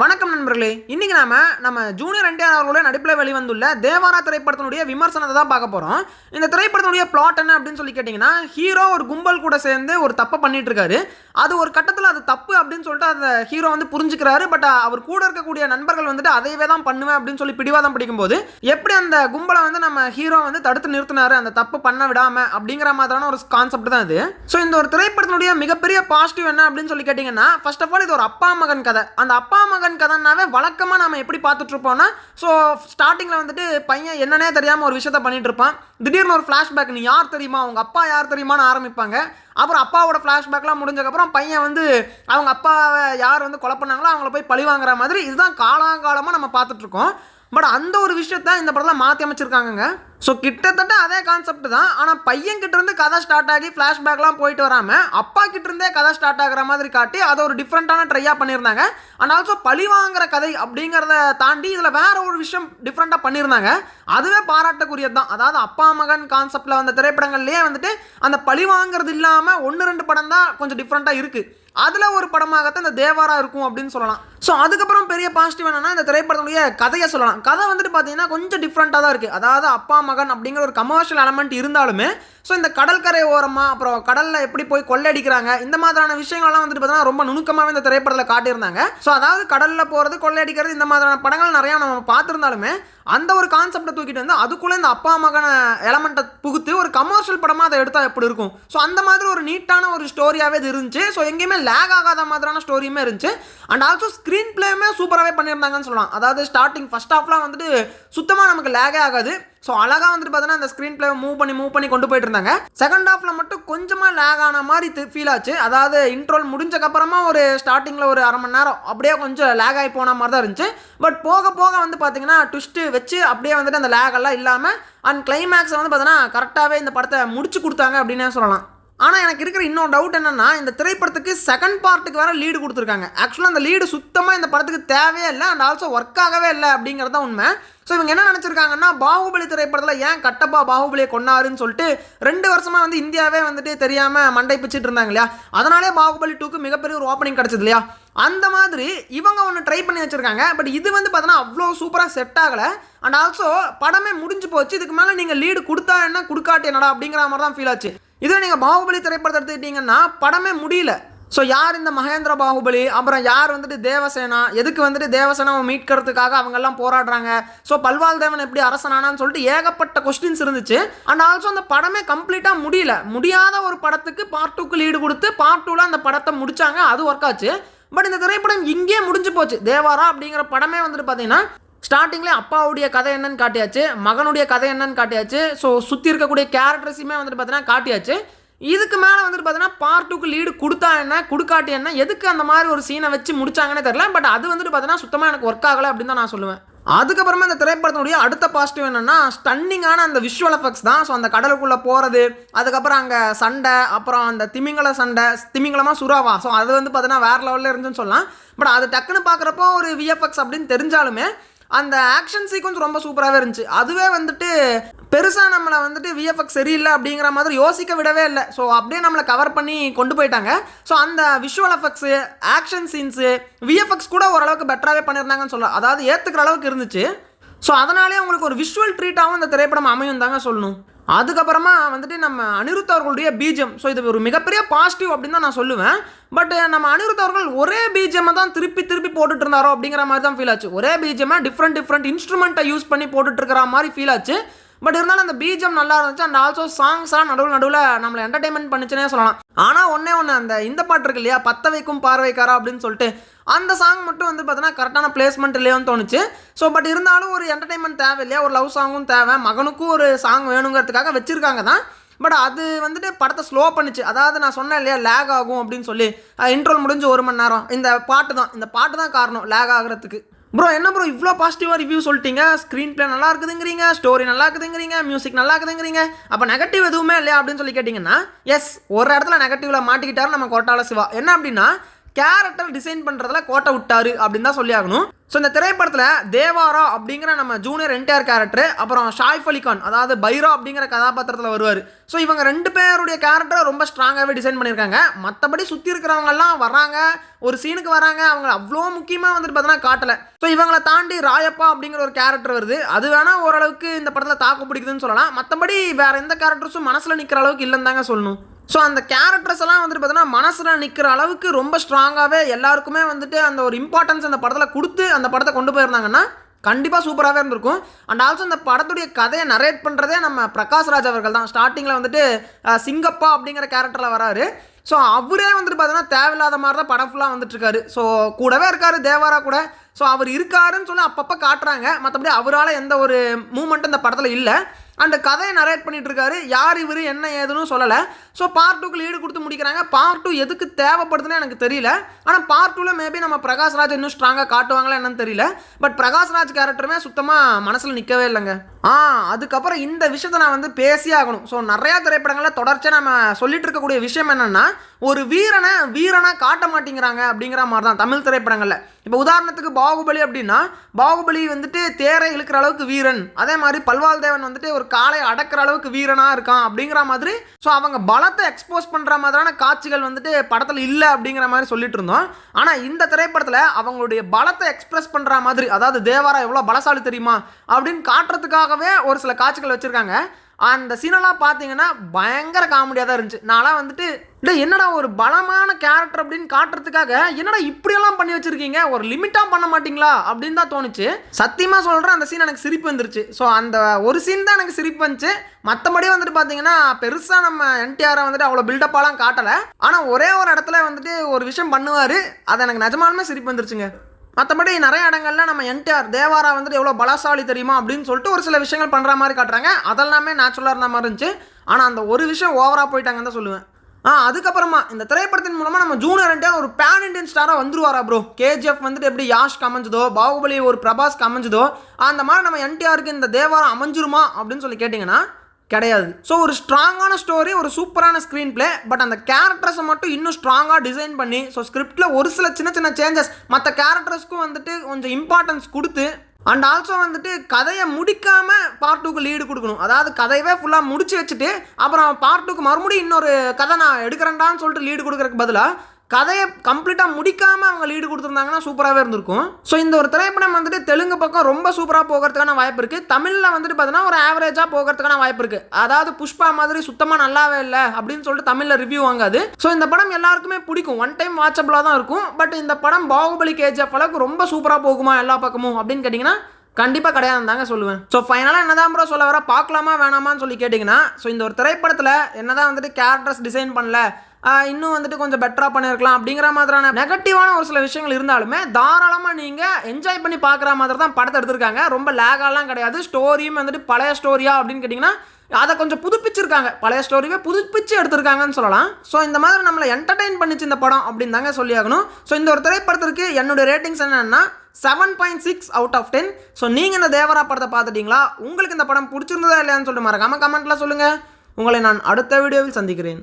வணக்கம் நண்பர்களே. இன்னைக்கு நாம நம்ம ஜூனியர் என்டிஆர் அவர்களுடைய நடிப்பில் வெளிவந்துள்ள தேவாரா திரைப்படத்தினுடைய விமர்சனத்தை தான் பார்க்க போகிறோம் இந்த திரைப்படத்தினுடைய பிளாட் என்ன அப்படின்னு சொல்லி கேட்டிங்கன்னா ஹீரோ ஒரு கும்பல் கூட சேர்ந்து ஒரு தப்பை பண்ணிட்டு இருக்காரு. அது ஒரு கட்டத்தில் அது தப்பு அப்படின்னு சொல்லிட்டு அந்த ஹீரோ வந்து புரிஞ்சுக்கிறாரு. பட் அவர் கூட இருக்கக்கூடிய நண்பர்கள் வந்துட்டு அதையவே தான் பண்ணுவேன் அப்படின்னு சொல்லி பிடிவாதம் பிடிக்கும்போது எப்படி அந்த கும்பலை வந்து நம்ம ஹீரோ வந்து தடுத்து நிறுத்தினாரு? அந்த தப்பு பண்ண விடாம அப்படிங்கிற மாதிரியான ஒரு கான்செப்ட் தான் இது. ஸோ இந்த ஒரு திரைப்படத்தினுடைய மிகப்பெரிய பாசிட்டிவ் என்ன அப்படின்னு சொல்லி கேட்டிங்கன்னா ஃபர்ஸ்ட் ஆஃப் ஆல் இது ஒரு அப்பா மகன் கதை. அந்த அப்பா மகன் கதைனாவே வழக்கமாக நம்ம எப்படி பார்த்துட்ருப்போம்னா ஸோ ஸ்டார்டிங்கில் வந்துட்டு பையன் என்னன்னே தெரியாமல் ஒரு விஷயத்த பண்ணிட்டு இருப்பான் திடீர்னு ஒரு ஃப்ளாஷ்பேக் நீ யார் தெரியுமா? அவங்க அப்பா யார் தெரியுமான்னு ஆரம்பிப்பாங்க. அப்புறம் அப்பாவோட ஃப்ளாஷ்பேக்லாம் முடிஞ்சக்கப்புறம் பையன் வந்து அவங்க அப்பாவை யார் வந்து கொலை பண்ணாங்களோ அவங்கள போய் பழி வாங்குற மாதிரி இதுதான் காலாங்காலமாக நம்ம பார்த்துட்ருக்கோம். பட் அந்த ஒரு விஷயத்த இந்த படத்தில் மாற்றி அமைச்சிருக்காங்கங்க. ஸோ கிட்டத்தட்ட அதே கான்செப்ட் தான். ஆனால் பையன் கிட்ட இருந்து கதை ஸ்டார்ட் ஆகி ஃப்ளாஷ்பேக்லாம் போயிட்டு வராமல் அப்பா கிட்ட இருந்தே கதை ஸ்டார்ட் ஆகுற மாதிரி காட்டி அதை ஒரு டிஃப்ரெண்ட்டான ட்ரையாக பண்ணியிருந்தாங்க. அண்ட் ஆல்சோ பழி வாங்குற கதை அப்படிங்கிறத தாண்டி இதில் வேற ஒரு விஷயம் டிஃப்ரெண்ட்டாக பண்ணியிருந்தாங்க. அதுவே பாராட்டக்கூடியது தான். அதாவது அப்பா மகன் கான்செப்டில் வந்த திரைப்படங்கள்லேயே வந்துட்டு அந்த பழி வாங்குறது இல்லாமல் ஒன்று ரெண்டு படம் தான் கொஞ்சம் டிஃப்ரெண்ட்டாக இருக்குது அதில் ஒரு படமாகத்தான் இந்த தேவாரா இருக்கும் அப்படின்னு சொல்லலாம். ஸோ அதுக்கப்புறம் பெரிய பாசிட்டிவ் என்னன்னா இந்த திரைப்படத்துடைய கதையை சொல்லலாம். கதை வந்துட்டு பார்த்தீங்கன்னா கொஞ்சம் டிஃப்ரெண்ட்டாக தான் இருக்குது அதாவது அப்பா மகன் அப்படிங்கிற ஒரு கமர்ஷியல் எலமெண்ட் இருந்தாலுமே ஸோ இந்த கடற்கரை ஓரமாக அப்புறம் கடலில் எப்படி போய் கொள்ளையடிக்கிறாங்க இந்த மாதிரியான விஷயங்கள்லாம் வந்துட்டு பார்த்தீங்கன்னா ரொம்ப நுணுக்கமாகவே இந்த திரைப்படத்தில் காட்டியிருந்தாங்க. ஸோ அதாவது கடலில் போகிறது கொள்ளையடிக்கிறது இந்த மாதிரியான படங்கள் நிறையா நம்ம பார்த்துருந்தாலுமே அந்த ஒரு கான்செப்டை தூக்கிட்டு வந்து அதுக்குள்ளே இந்த அப்பா மகன எலமெண்ட்டை புகுத்து ஒரு கமர்ஷியல் படமாக அதை எடுத்தால் எப்படி இருக்கும்? ஸோ அந்த மாதிரி ஒரு நீட்டான ஒரு ஸ்டோரியாகவே இது இருந்துச்சு. ஸோ எங்கேயுமே லேக் ஆகாத மாதிரியான ஸ்டோரியுமே இருந்துச்சு. அண்ட் ஆல்சோ ஸ்க்ரீன் பிளேயுமே சூப்பராகவே பண்ணியிருந்தாங்கன்னு சொல்லலாம். அதாவது ஸ்டார்டிங் ஃபஸ்ட் ஆஃப்லாம் வந்துட்டு சுத்தமாக நமக்கு லேகே ஆகாது. ஸோ அழகாக வந்துட்டு பார்த்தீங்கன்னா அந்த ஸ்க்ரீன் பிளே மூவ் பண்ணி மூவ் பண்ணி கொண்டு போயிட்டு இருந்தாங்க செகண்ட் ஹாஃபில் மட்டும் கொஞ்சமாக லேக் ஆன மாதிரி ஃபீல் ஆச்சு. அதாவது இன்ட்ரோல் முடிஞ்சக்கப்புறமா ஒரு ஸ்டார்டிங்கில் ஒரு அரை மணி நேரம் அப்படியே கொஞ்சம் லேக் ஆகி போன மாதிரி தான் இருந்துச்சு. பட் போக போக வந்து பார்த்தீங்கன்னா ட்விஸ்ட்டு வச்சு அப்படியே வந்துட்டு அந்த லேகெல்லாம் இல்லாமல் அண்ட் கிளைமேக்ஸை வந்து பார்த்தீங்கன்னா கரெக்டாகவே இந்த படத்தை முடிச்சு கொடுத்தாங்க அப்படின்னே சொல்லலாம். ஆனால் எனக்கு இருக்கிற இன்னொரு டவுட் என்னென்னா இந்த திரைப்படத்துக்கு செகண்ட் பார்ட்டுக்கு வேறு லீடு கொடுத்துருக்காங்க. ஆக்சுவலாக அந்த லீடு சுத்தமாக இந்த படத்துக்கு தேவையே இல்லை அண்ட் ஆல்சோ ஒர்க் ஆகவே இல்லை அப்படிங்கிறது தான் உண்மை. ஸோ இவங்க என்ன நினச்சிருக்காங்கன்னா பாகுபலி திரைப்படத்தில் ஏன் கட்டப்பா பாகுபலியை கொண்டாருன்னு சொல்லிட்டு ரெண்டு வருஷமாக வந்து இந்தியாவே வந்துட்டு தெரியாமல் மண்டை பிச்சுட்டு இருந்தாங்க இல்லையா? அதனாலே பாகுபலி டூக்கு மிகப்பெரிய ஒரு ஓப்பனிங் கிடச்சது இல்லையா? அந்த மாதிரி இவங்க ஒன்று ட்ரை பண்ணி வச்சுருக்காங்க பட் இது வந்து பார்த்தோன்னா அவ்வளோ சூப்பராக செட் ஆகலை. அண்ட் ஆல்சோ படமே முடிஞ்சு போச்சு இதுக்கு மேலே நீங்கள் லீடு கொடுத்தா என்ன கொடுக்காட்டி என்னடா அப்படிங்கிற மாதிரி தான் ஃபீல் ஆச்சு. இதே நீங்கள் பாகுபலி திரைப்படத்தை எடுத்துக்கிட்டிங்கன்னா படமே முடியல. ஸோ யார் இந்த மகேந்திர பாகுபலி? அப்புறம் யார் வந்துட்டு தேவசேனா? எதுக்கு வந்துட்டு தேவசேனாவை மீட்கிறதுக்காக அவங்கெல்லாம் போராடுறாங்க? ஸோ பல்வாள் தேவன் எப்படி அரசனானான்னு சொல்லிட்டு ஏகப்பட்ட கொஸ்டின்ஸ் இருந்துச்சு. அண்ட் ஆல்சோ அந்த படமே கம்ப்ளீட்டாக முடியல. முடியாத ஒரு படத்துக்கு பார்ட் டூக்கு லீடு கொடுத்து பார்ட் டூவில் அந்த படத்தை முடித்தாங்க அது ஒர்க் ஆச்சு. பட் இந்த திரைப்படம் இங்கேயே முடிஞ்சு போச்சு. தேவாரா அப்படிங்கிற படமே வந்துட்டு பார்த்தீங்கன்னா ஸ்டார்டிங்லேயே அப்பாவுடைய கதை என்னன்னு காட்டியாச்சு மகனுடைய கதை என்னன்னு காட்டியாச்சு ஸோ சுற்றி இருக்கக்கூடிய கேரக்டர்ஸுமே வந்துட்டு பார்த்தீங்கன்னா காட்டியாச்சு. இதுக்கு மேலே வந்துட்டு பார்த்தீங்கன்னா பார்ட் டூக்கு லீடு கொடுத்தா என்ன கொடுக்காட்டி என்ன எதுக்கு அந்த மாதிரி ஒரு சீனை வச்சு முடிச்சாங்கன்னே தெரியல பட் அது வந்துட்டு பார்த்தீங்கன்னா சுத்தமாக எனக்கு ஒர்க் ஆகலை அப்படின்னு தான் நான் சொல்லுவேன். அதுக்கப்புறமா இந்த திரைப்படத்தினுடைய அடுத்த பாசிட்டிவ் என்னென்னா ஸ்டன்னிங்கான அந்த விஷுவல் எஃபெக்ட்ஸ் தான். ஸோ அந்த கடலுக்குள்ளே போகிறது அதுக்கப்புறம் அங்கே சண்டை அப்புறம் அந்த திமிங்கல சண்டை திமிங்கலமாக சுறாவா. ஸோ அது வந்து பார்த்தீங்கன்னா வேறு லெவலில் இருந்துன்னு சொல்லலாம். பட் அது டக்குன்னு பார்க்குறப்போ ஒரு விஎஃப்எக்ஸ் அப்படின்னு தெரிஞ்சாலுமே அந்த ஆக்ஷன் சீக்வன்ஸ் ரொம்ப சூப்பராகவே இருந்துச்சு. அதுவே வந்துட்டு பெருசாக நம்மளை வந்துட்டு விஎஃப்எக்ஸ் சரியில்லை அப்படிங்கிற மாதிரி யோசிக்க விடவே இல்லை. ஸோ அப்படியே நம்மளை கவர் பண்ணி கொண்டு போயிட்டாங்க. ஸோ அந்த visual effects action scenes VFX கூட ஓரளவுக்கு பெட்டராகவே பண்ணியிருந்தாங்கன்னு சொல்லலாம். அதாவது ஏற்றுக்கிற அளவுக்கு இருந்துச்சு. ஸோ அதனாலே உங்களுக்கு ஒரு விஷுவல் ட்ரீட்டாகவும் இந்த திரைப்படம் அமையும் தாங்க சொல்லணும். அதுக்கப்புறமா வந்துட்டு நம்ம அனிருத் அவர்களுடைய பீஜம். ஸோ இது ஒரு மிகப்பெரிய பாசிட்டிவ் அப்படின்னு தான் நான் சொல்லுவேன். பட் நம்ம அனிருத் அவர்கள் ஒரே பீஜமை தான் திருப்பி திருப்பி போட்டுட்டு இருந்தாரோ அப்படிங்கிற மாதிரி தான் ஃபீல் ஆச்சு. ஒரே பீஜமை டிஃப்ரெண்ட் டிஃப்ரெண்ட் இன்ஸ்ட்ருமெண்ட்டை யூஸ் பண்ணி போட்டுட்டு இருக்கிற மாதிரி ஃபீல் ஆச்சு. பட் இருந்தாலும் அந்த பீஜம் நல்லா இருந்துச்சு. அண்ட் ஆல்சோ சாங்ஸ்லாம் நடுவில் நடுவில் நம்மளை என்டர்டைன்மெண்ட் பண்ணுச்சுன்னே சொல்லலாம். ஆனால் ஒன்றே ஒன்று அந்த இந்த பாட்டு இருக்கு இல்லையா? பத்த வைக்கும் பார்வைக்காரா அப்படின்னு சொல்லிட்டு அந்த சாங் மட்டும் வந்து பார்த்தீங்கன்னா கரெக்டான பிளேஸ்மெண்ட் இல்லையோன்னு தோணுச்சு. ஸோ பட் இருந்தாலும் ஒரு என்டர்டைன்மெண்ட் தேவை இல்லையா? ஒரு லவ் சாங்கும் தேவை. மகனுக்கும் ஒரு சாங் வேணுங்கிறதுக்காக வச்சுருக்காங்க தான். பட் அது வந்துட்டு படத்தை ஸ்லோ பண்ணுச்சு. அதாவது நான் சொன்னேன் இல்லையா லேக் ஆகும் அப்படின்னு சொல்லி. இன்ட்ரோல் முடிஞ்சு ஒரு மணி நேரம். இந்த பாட்டு தான். இந்த பாட்டு தான் காரணம் லேக் ஆகிறதுக்கு. ப்ரோ என்ன ப்ரோ இவ்வளோ பாசிட்டிவாக ரிவ்யூ சொல்லிட்டீங்க. ஸ்க்ரீன் பிளே நல்லா இருக்குதுங்கிறீங்க. ஸ்டோரி நல்லா இருக்குதுங்கிறீங்க. மியூசிக் நல்லா இருக்குதுங்கிறீங்க. அப்போ நெகட்டிவ் எதுவுமே இல்லையா அப்படின்னு சொல்லி கேட்டிங்கன்னா எஸ் ஒரு இடத்துல நெகட்டிவில் மாட்டிக்கிட்டாரு நம்ம கொட்டால சிவா. என்ன அப்படின்னா கேரக்டர் டிசைன் பண்ணுறதுல கோட்டை விட்டாரு அப்படின்னு தான் சொல்லி ஆகணும் ஸோ இந்த திரைப்படத்தில் தேவாரா அப்படிங்கிற நம்ம ஜூனியர் என்டிஆர் கேரக்டர் அப்புறம் ஷாய்ஃப் அலிகான் அதாவது பைரா அப்படிங்கிற கதாபாத்திரத்தில் வருவார். ஸோ இவங்க ரெண்டு பேருடைய கேரக்டர் ரொம்ப ஸ்ட்ராங்காகவே டிசைன் பண்ணியிருக்காங்க. மற்றபடி சுற்றி இருக்கிறவங்கெல்லாம் வராங்க ஒரு சீனுக்கு வராங்க அவங்க அவ்வளோ முக்கியமாக வந்துட்டு பார்த்தீங்கன்னா காட்டலை. ஸோ இவங்களை தாண்டி ராயப்பா அப்படிங்கிற ஒரு கேரக்டர் வருது. அது வேணால் ஓரளவுக்கு இந்த படத்தில் தாக்கு பிடிக்குதுன்னு சொல்லலாம். மற்றபடி வேறு எந்த கேரக்டர்ஸும் மனசில் நிற்கிற அளவுக்கு இல்லைன்னு தாங்க சொல்லணும். ஸோ அந்த கேரக்டர்ஸ் எல்லாம் வந்துட்டு பார்த்தீங்கன்னா மனசில் நிற்கிற அளவுக்கு ரொம்ப ஸ்ட்ராங்காகவே எல்லாருக்குமே வந்துட்டு அந்த ஒரு இம்பார்ட்டன்ஸ் அந்த படத்தில் கொடுத்து அந்த படத்தை கொண்டு போயிருந்தாங்கன்னா கண்டிப்பாக சூப்பராகவே இருந்திருக்கும். அண்ட் ஆல்சோ அந்த படத்துடைய கதையை நரேட் பண்ணுறதே நம்ம பிரகாஷ் ராஜ் அவர்கள் தான். ஸ்டார்டிங்கில் வந்துட்டு சிங்கப்பா அப்படிங்கிற கேரக்டரில் வராரு. ஸோ அவரே வந்துட்டு பார்த்தீங்கன்னா தேவையில்லாத மாதிரி தான் படம் ஃபுல்லாக வந்துட்டுருக்காரு. ஸோ கூடவே இருக்காரு தேவாரா கூட. ஸோ அவர் இருக்காருன்னு சொல்லி அப்பப்போ காட்டுறாங்க. மற்றபடி அவரால் எந்த ஒரு மூமெண்ட்டும் இந்த படத்தில் இல்லை. அந்த கதையை நரேட் பண்ணிட்டு இருக்காரு யார் இவர் என்ன ஏதுன்னு சொல்லலை. ஸோ பார்ட் டூக்கு லீடு கொடுத்து முடிக்கிறாங்க. பார்ட் டூ எதுக்கு தேவைப்படுதுன்னு எனக்கு தெரியல. ஆனால் பார்ட் டூவில் மேபி நம்ம பிரகாஷ் ராஜ் இன்னும் ஸ்ட்ராங்காக காட்டுவாங்களா என்னன்னு தெரியல. பட் பிரகாஷ் ராஜ் கேரக்டருமே சுத்தமாக மனசில் நிற்கவே இல்லைங்க. ஆ அதுக்கப்புறம் இந்த விஷயத்தை நான் வந்து பேசியே ஆகணும். ஸோ நிறையா திரைப்படங்களில் தொடர்ச்சியாக நம்ம சொல்லிட்டு இருக்கக்கூடிய விஷயம் என்னென்னா ஒரு வீரனை வீரனாக காட்ட மாட்டேங்கிறாங்க அப்படிங்கிற மாதிரி தான் தமிழ் திரைப்படங்களில். இப்போ உதாரணத்துக்கு பாகுபலி அப்படின்னா பாகுபலி வந்துட்டு தேரை இழுக்கிற அளவுக்கு வீரன். அதே மாதிரி பல்வால் தேவன் வந்துட்டு ஒரு காலை அடக்கிற அளவுக்கு வீரனாக இருக்கான் அப்படிங்கிற மாதிரி. ஸோ அவங்க பலத்தை எக்ஸ்போஸ் பண்ணுற மாதிரியான காட்சிகள் வந்துட்டு படத்தில் இல்லை அப்படிங்கிற மாதிரி சொல்லிட்டு இருந்தோம். ஆனால் இந்த திரைப்படத்தில் அவங்களுடைய பலத்தை எக்ஸ்பிரஸ் பண்ணுற மாதிரி அதாவது தேவாரா எவ்வளோ பலசாலி தெரியுமா அப்படின்னு காட்டுறதுக்காகவே ஒரு சில காட்சிகள் வச்சுருக்காங்க. அந்த சீனெல்லாம் பார்த்தீங்கன்னா பயங்கர காமெடியாக தான் இருந்துச்சு. நான்லாம் வந்துட்டு இல்லை என்னடா ஒரு பலமான கேரக்டர் அப்படின்னு காட்டுறதுக்காக என்னடா இப்படியெல்லாம் பண்ணி வச்சுருக்கீங்க? ஒரு லிமிட்டாக பண்ண மாட்டிங்களா? அப்படின்னு தான் தோணுச்சு. சத்தியமாக சொல்கிறேன் அந்த சீன் எனக்கு சிரிப்பு வந்துருச்சு. ஸோ அந்த ஒரு சீன் தான் எனக்கு சிரிப்பு வந்துச்சு. மற்றபடி வந்துட்டு பார்த்தீங்கன்னா பெருசாக நம்ம என்டிஆரை வந்துட்டு அவ்வளோ பில்டப்பாலாம் காட்டலை. ஆனால் ஒரே ஒரு இடத்துல வந்துட்டு ஒரு விஷயம் பண்ணுவார். அது எனக்கு நிஜமாலுமே சிரிப்பு வந்துருச்சுங்க. மற்றபடி நிறைய இடங்கள்ல நம்ம என்டிஆர் தேவாரா வந்துட்டு எவ்வளோ பலசாலி தெரியுமா அப்படின்னு சொல்லிட்டு ஒரு சில விஷயங்கள் பண்ணுற மாதிரி காட்டுறாங்க. அதெல்லாமே நேச்சுரலாக இருந்த மாதிரி இருந்துச்சு. ஆனால் அந்த ஒரு விஷயம் ஓவராக போயிட்டாங்கன்னு தான் சொல்லுவேன். ஆ அதுக்கப்புறமா இந்த திரைப்படத்தின் மூலமாக நம்ம ஜூனியர் என்டிஆர் ஒரு பேன் இண்டியன் ஸ்டாராக வந்துருவாரா ப்ரோ கேஜிஎஃப் வந்துட்டு எப்படி யாஷ்க்கு அமைஞ்சதோ பாகுபலி ஒரு பிரபாஸ்க்கு அமைஞ்சதோ அந்த மாதிரி நம்ம என்டிஆருக்கு இந்த தேவாரம் அமைஞ்சிருமா அப்படின்னு சொல்லி கேட்டிங்கன்னா கிடையாது. ஸோ ஒரு ஸ்ட்ராங்கான ஸ்டோரி ஒரு சூப்பரான ஸ்க்ரீன் பிளே பட் அந்த கேரக்டர்ஸை மட்டும் இன்னும் ஸ்ட்ராங்காக டிசைன் பண்ணி ஸோ ஸ்கிரிப்டில் ஒரு சில சின்ன சின்ன சேஞ்சஸ் மற்ற கேரக்டர்ஸ்க்கும் வந்துட்டு கொஞ்சம் இம்பார்ட்டன்ஸ் கொடுத்து அண்ட் ஆல்சோ வந்துட்டு கதையை முடிக்காமல் பார்ட் டூக்கு லீடு கொடுக்கணும். அதாவது கதையவே ஃபுல்லாக முடிச்சு வச்சுட்டு அப்புறம் பார்ட் டூக்கு மறுபடியும் இன்னொரு கதை நான் எடுக்கிறேன்டான்னு சொல்லிட்டு லீடு கொடுக்குறக்கு பதிலாக கதையை கம்ப்ளீட்டாக முடிக்காமல் அவங்க லீடு கொடுத்துருந்தாங்கன்னா சூப்பராகவே இருந்திருக்கும். ஸோ இந்த ஒரு திரைப்படம் வந்துட்டு தெலுங்கு பக்கம் ரொம்ப சூப்பராக போகிறதுக்கான வாய்ப்பு இருக்குது தமிழில் வந்துட்டு பார்த்தீங்கன்னா ஒரு ஆவரேஜாக போகிறதுக்கான வாய்ப்பு இருக்குது அதாவது புஷ்பா மாதிரி சுத்தமாக நல்லாவே இல்லை அப்படின்னு சொல்லிட்டு தமிழில் ரிவ்யூ வாங்காது. ஸோ இந்த படம் எல்லாருக்குமே பிடிக்கும். ஒன் டைம் வாட்சபிளாக தான் இருக்கும். பட் இந்த படம் பாகுபலி கேஜிஎஃப் அளவுக்கு ரொம்ப சூப்பராக போகுமா எல்லா பக்கமும் அப்படின்னு கேட்டிங்கன்னா கண்டிப்பாக கிடையாது தாங்க சொல்லுவேன். ஸோ ஃபைனலாக என்னதான் ப்ரோ சொல்ல வர பார்க்கலாமா வேணாமான்னு சொல்லி கேட்டிங்கன்னா ஸோ இந்த ஒரு திரைப்படத்தில் என்னதான் வந்துட்டு கேரக்டர்ஸ் டிசைன் பண்ணல இன்னும் வந்துட்டு கொஞ்சம் பெட்டராக பண்ணியிருக்கலாம் அப்படிங்கிற மாதிரியான நெகட்டிவான ஒரு சில விஷயங்கள் இருந்தாலுமே தாராளமாக நீங்கள் என்ஜாய் பண்ணி பார்க்குற மாதிரி தான் படத்தை எடுத்திருக்காங்க. ரொம்ப லேகாலாம் கிடையாது. ஸ்டோரியும் வந்துட்டு பழைய ஸ்டோரியா அப்படின்னு கேட்டிங்கன்னா அதை கொஞ்சம் புதுப்பிச்சிருக்காங்க. பழைய ஸ்டோரியே புதுப்பிச்சு எடுத்திருக்காங்கன்னு சொல்லலாம். ஸோ இந்த மாதிரி நம்மளை என்டர்டெயின் பண்ணிச்சு இந்த படம் அப்படின்னு தாங்க சொல்லியாகணும். ஸோ இந்த ஒரு திரைப்படத்திற்கு என்னுடைய ரேட்டிங்ஸ் என்னென்னா seven point six out of ten so நீங்கள் இந்த தேவரா படத்தை பார்த்துட்டீங்களா? உங்களுக்கு இந்த படம் பிடிச்சிருந்ததா இல்லையான்னு சொல்லிட்டு மறக்காமல் கமெண்ட்டில் சொல்லுங்கள் உங்களை நான் அடுத்த வீடியோவில் சந்திக்கிறேன்.